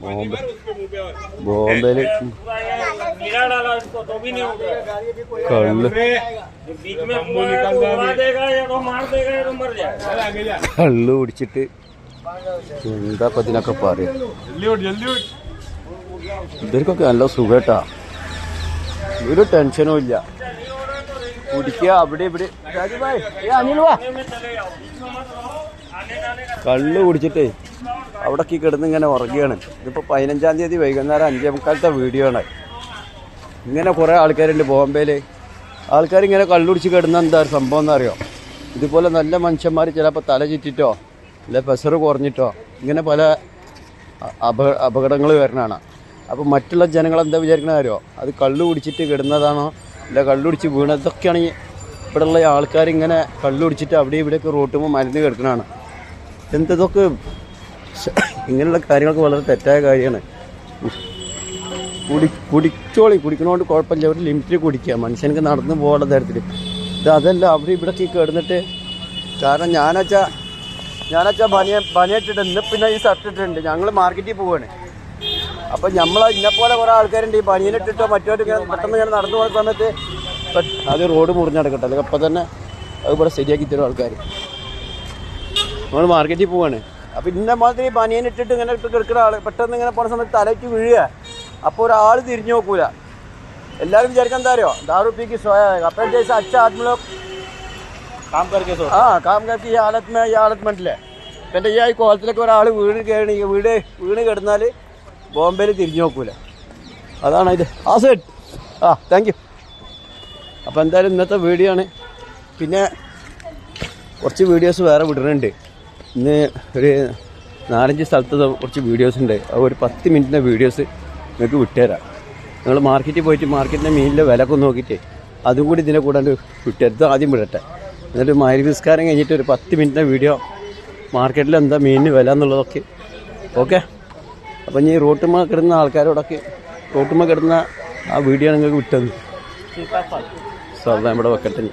बॉम्बे बॉम्बे गिरा डाला उसको तो भी नहीं उठा कल जो बीच में हुआ है तो उड़ा देगा या तो मार देगा या तो मर जाएगा കള്ള് കുടിച്ചിട്ട് എന്താ ഇപ്പൊ ഇതിനൊക്കെ പറയാ ഇവർക്കൊക്കെ നല്ല സുഖട്ടാ ഒരു ടെൻഷനും ഇല്ല കുടിക്കുക അവിടെ ഇവിടെ രാജുഭായ്, ഏ, അനിൽ വാ. में चले जाओ बीच में मत रहो आने जाने का കള്ള് കുടിച്ചിട്ടേ അവിടേക്ക് കിടന്ന് ഇങ്ങനെ ഉറങ്ങുകയാണ്. ഇതിപ്പോൾ പതിനഞ്ചാം തീയതി വൈകുന്നേരം അഞ്ചേ മുക്കാലത്തെ വീഡിയോ ആണ്. ഇങ്ങനെ കുറേ ആൾക്കാരുണ്ട് ബോംബെയിൽ ആൾക്കാർ ഇങ്ങനെ കള്ളുടിച്ച് കിടന്ന എന്താ സംഭവം എന്നറിയോ? ഇതുപോലെ നല്ല മനുഷ്യന്മാർ ചിലപ്പോൾ തല ചുറ്റിട്ടോ അല്ലെ പ്രഷർ കുറഞ്ഞിട്ടോ ഇങ്ങനെ പല അപ അപകടങ്ങൾ വരണതാണ് അപ്പോൾ മറ്റുള്ള ജനങ്ങൾ എന്താ വിചാരിക്കണ അറിയോ? അത് കള്ളു കുടിച്ചിട്ട് കിടന്നതാണോ? അല്ല കള്ളു കുടിച്ച് വീണത് ഇതൊക്കെയാണ് ഈ ഇവിടെയുള്ള ആൾക്കാർ ഇങ്ങനെ കള്ളു കുടിച്ചിട്ട് അവിടെ ഇവിടെയൊക്കെ റോട്ടുമ്പോൾ മരുന്ന് കിടക്കണതാണ് എന്തൊക്കെ ഇങ്ങനെയുള്ള കാര്യങ്ങളൊക്കെ വളരെ തെറ്റായ കാര്യമാണ്. കുടി കുടിച്ചോളി കുടിക്കണോണ്ട് കുഴപ്പമില്ല. അവർ ലിമിറ്റിൽ കുടിക്കുക. മനുഷ്യനക്ക് നടന്നു പോകേണ്ട തരത്തിൽ. ഇത് അതല്ല അവിടെ ഇവിടേക്ക് കിടന്നിട്ട് കാരണം ഞാനച്ചാ ഞാനച്ചാ ബനിയ ബനിയിട്ടിട്ട് ഇന്ന് പിന്നെ ഈ ഷർട്ട് ഇട്ടിട്ടുണ്ട്. ഞങ്ങൾ മാർക്കറ്റിൽ പോവാണ്. അപ്പം നമ്മൾ ഇന്നെപ്പോലെ കുറേ ആൾക്കാരുണ്ട്. ഈ ബനിയനിട്ടിട്ടോ മറ്റോ ഇങ്ങനെ പെട്ടെന്ന് ഇങ്ങനെ നടന്നു പോകുന്ന സമയത്ത് അത് റോഡ് മുറിഞ്ഞെടുക്കട്ടെ അല്ലെങ്കിൽ അപ്പം തന്നെ അത് ഇവിടെ ശരിയാക്കി തരും ആൾക്കാർ നമ്മൾ മാർക്കറ്റിൽ പോവാണ്. അപ്പോൾ ഇന്ന മാതിരി ബനിയനിട്ടിട്ട് ഇങ്ങനെ കിടക്കുന്ന ആൾ പെട്ടെന്ന് ഇങ്ങനെ പോണ സമയത്ത് തലയ്ക്ക് വീഴുക. അപ്പോൾ ഒരാൾ തിരിഞ്ഞു നോക്കൂല. എല്ലാവരും വിചാരിക്കാൻ താരോ ദാറു ദാറുപ്പിക്ക് സ്വയം അപ്പോൾ ജയ്സ കാം ആ കാം ഈ കോലത്തിലൊക്കെ ഒരാൾ വീണ് കേണി വീട് വീണ് കിടന്നാൽ ബോംബെയിൽ തിരിഞ്ഞു നോക്കൂല. അതാണ് ഇത്. ആ സെറ്റ് ആ താങ്ക് യു അപ്പോൾ എന്തായാലും ഇന്നത്തെ വീഡിയോ ആണ്. പിന്നെ കുറച്ച് വീഡിയോസ് വേറെ വിടുന്നുണ്ട് ഇന്ന് ഒരു നാലഞ്ച് സ്ഥലത്ത് കുറച്ച് വീഡിയോസ് ഉണ്ട്. അത് ഒരു പത്ത് മിനിറ്റിന്റെ വീഡിയോസ് നിങ്ങൾക്ക് വിട്ടുതരാം. നിങ്ങൾ മാർക്കറ്റിൽ പോയിട്ട് മാർക്കറ്റിന്റെ മീനിലെ വില ഒക്കെ നോക്കിയിട്ട് അതും കൂടി ഇതിനെ കൂടാണ്ട് വിട്ടരുത് ആദ്യം വിടട്ടെ. എന്നിട്ട് മാരിവിസ്കാരം കഴിഞ്ഞിട്ട് ഒരു പത്ത് മിനിറ്റിന്റെ വീഡിയോ മാർക്കറ്റിൽ എന്താ മീനിന് വില എന്നുള്ളതൊക്കെ. ഓക്കെ അപ്പം ഇനി റോട്ടുമ്മ കിടന്ന ആൾക്കാരോടൊക്കെ റോട്ടുമ്മ കിടന്ന ആ വീഡിയോ നിങ്ങൾക്ക് വിട്ടത്. സ്വന്തം ഇവിടെ വെക്കട്ടെ.